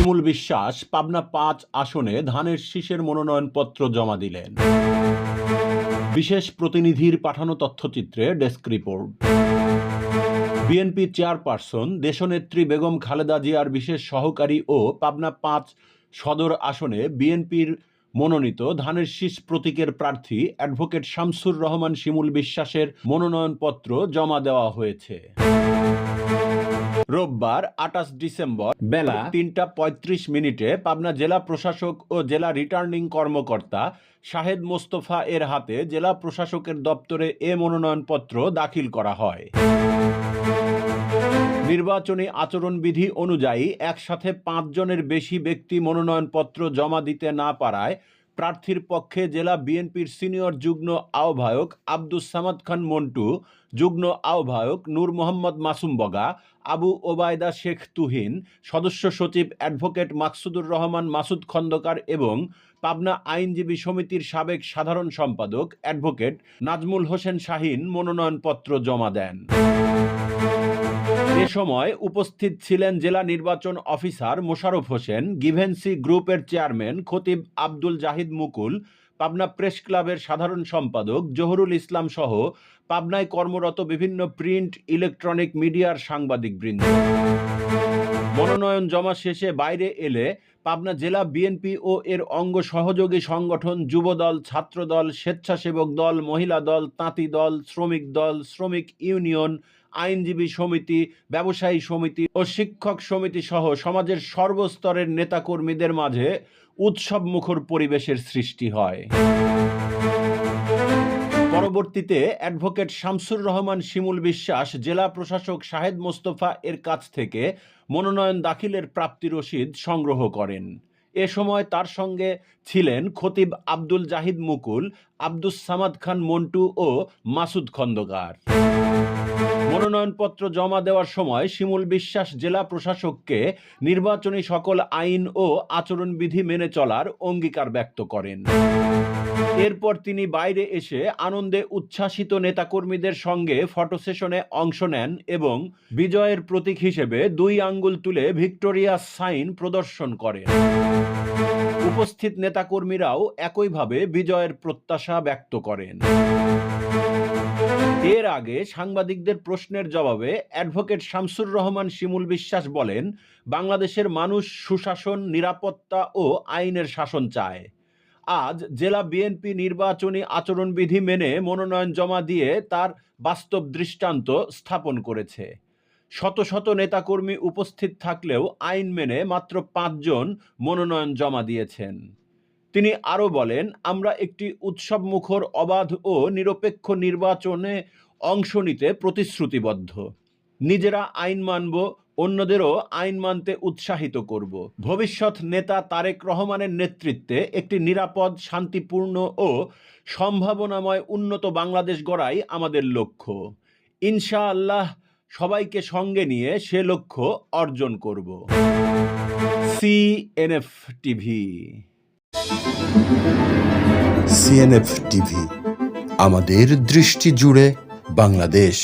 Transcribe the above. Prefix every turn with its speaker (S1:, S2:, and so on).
S1: শিমুল বিশ্বাস পাবনা পাঁচ আসনে ধানের শীষের মনোনয়নপত্র জমা দিলেন। বিশেষ প্রতিনিধির পাঠানো তথ্যচিত্রে ডেস্ক রিপোর্ট। বিএনপি চেয়ারপারসন দেশনেত্রী বেগম খালেদা জিয়ার বিশেষ সহকারী ও পাবনা পাঁচ সদর আসনে বিএনপির মনোনীত ধানের শীষ প্রতীকের প্রার্থী অ্যাডভোকেট শামসুর রহমান শিমুল বিশ্বাসের মনোনয়নপত্র জমা দেওয়া হয়েছে। রোববার আঠাশ ডিসেম্বর বেলা তিনটা পঁয়ত্রিশ মিনিটে পাবনা জেলা প্রশাসক ও জেলা রিটার্নিং কর্মকর্তা শাহেদ মোস্তফা এর হাতে জেলা প্রশাসকের দপ্তরে এ মনোনয়নপত্র দাখিল করা হয়। নির্বাচনী আচরণবিধি অনুযায়ী একসাথে পাঁচজনের বেশি ব্যক্তি মনোনয়নপত্র জমা দিতে না পারায় প্রার্থীর পক্ষে জেলা বিএনপির সিনিয়র যুগ্ম আহ্বায়ক আব্দুস সামাদ খান মন্টু, যুগ্ম আহ্বায়ক নূর মোহাম্মদ মাসুম বগা, আবু ওবায়দা শেখ তুহিন, সদস্য সচিব অ্যাডভোকেট মাকসুদুর রহমান মাসুদ খন্দকার এবং পাবনা আইনজীবী সমিতির সাবেক সাধারণ সম্পাদক অ্যাডভোকেট নাজমুল হোসেন শাহিন মনোনয়নপত্র জমা দেন। এ সময় উপস্থিত ছিলেন জেলা নির্বাচন অফিসার মোশারফ হোসেন, গিভেন্সি গ্রুপের চেয়ারম্যান খতিব আব্দুল জাহিদ মুকুল পাবনা প্রেস ক্লাবের সাধারণ সম্পাদক জহুরুল ইসলাম সহ পাবনায় কর্মরত বিভিন্ন প্রিন্ট, ইলেকট্রনিক মিডিয়ার সাংবাদিকবৃন্দ। মনোনয়ন জমা শেষে বাইরে এলে পাবনা জেলা বিএনপি ও এর অঙ্গ সহযোগী সংগঠন, যুবদল, ছাত্রদল, স্বেচ্ছাসেবক দল, মহিলা দল, তাঁতি দল, শ্রমিক দল, শ্রমিক ইউনিয়ন, আইনজীবী সমিতি, ব্যবসায়ী সমিতি ও শিক্ষক সমিতি সহ সমাজের সর্বস্তরের নেতাকর্মীদের মাঝে উৎসব মুখর পরিবেশের সৃষ্টি হয়। পরবর্তীতে অ্যাডভোকেট শামসুর রহমান শিমুল বিশ্বাস, জেলা প্রশাসক শাহেদ মোস্তফা এর কাছ থেকে মনোনয়ন দাখিলের প্রাপ্তি রসিদ সংগ্রহ করেন। এ সময় তার সঙ্গে ছিলেন খতিব আব্দুল জাহিদ মুকুল, আব্দুস সামাদ খান মন্টু ও মাসুদ খন্দকার। মনোনয়নপত্র জমা দেওয়ার সময় শিমুল বিশ্বাস জেলা প্রশাসককে নির্বাচনী সকল আইন ও আচরণবিধি মেনে চলার অঙ্গীকার ব্যক্ত করেন। এরপর তিনি বাইরে এসে আনন্দে উচ্ছ্বাসিত নেতাকর্মীদের সঙ্গে ফটো সেশনে অংশ নেন এবং বিজয়ের প্রতীক হিসেবে দুই আঙ্গুল তুলে ভিক্টোরিয়া সাইন প্রদর্শন করেন। উপস্থিত নেতাকর্মীরাও একইভাবে বিজয়ের প্রত্যাশা ব্যক্ত করেন। এর আগে সাংবাদিকদের প্রশ্নের জবাবে অ্যাডভোকেট শামসুর রহমান শিমুল বিশ্বাস বলেন, বাংলাদেশের মানুষ সুশাসন, নিরাপত্তা ও আইনের শাসন চায়। আজ জেলা বিএনপি নির্বাচনী আচরণবিধি মেনে মনোনয়ন জমা দিয়ে তার বাস্তব দৃষ্টান্ত স্থাপন করেছে। শত শত নেতাকর্মী উপস্থিত থাকলেও আইন মেনে মাত্র পাঁচজন মনোনয়ন জমা দিয়েছেন। তিনি আরও বলেন, আমরা একটি উৎসবমুখর, অবাধ ও নিরপেক্ষ নির্বাচনে অংশ নিতে প্রতিশ্রুতিবদ্ধ। নিজেরা আইন মানব, অন্যদেরও আইন মানতে উৎসাহিত করব। ভবিষ্যৎ নেতা তারেক রহমানের নেতৃত্বে একটি নিরাপদ, শান্তিপূর্ণ ও সম্ভাবনাময় উন্নত বাংলাদেশ গড়াই আমাদের লক্ষ্য। ইনশাআল্লাহ সবাইকে সঙ্গে নিয়ে সে লক্ষ্য অর্জন করব। সিএনএফ টিভি
S2: সিএনএফ টিভি আমাদের দৃষ্টি জুড়ে বাংলাদেশ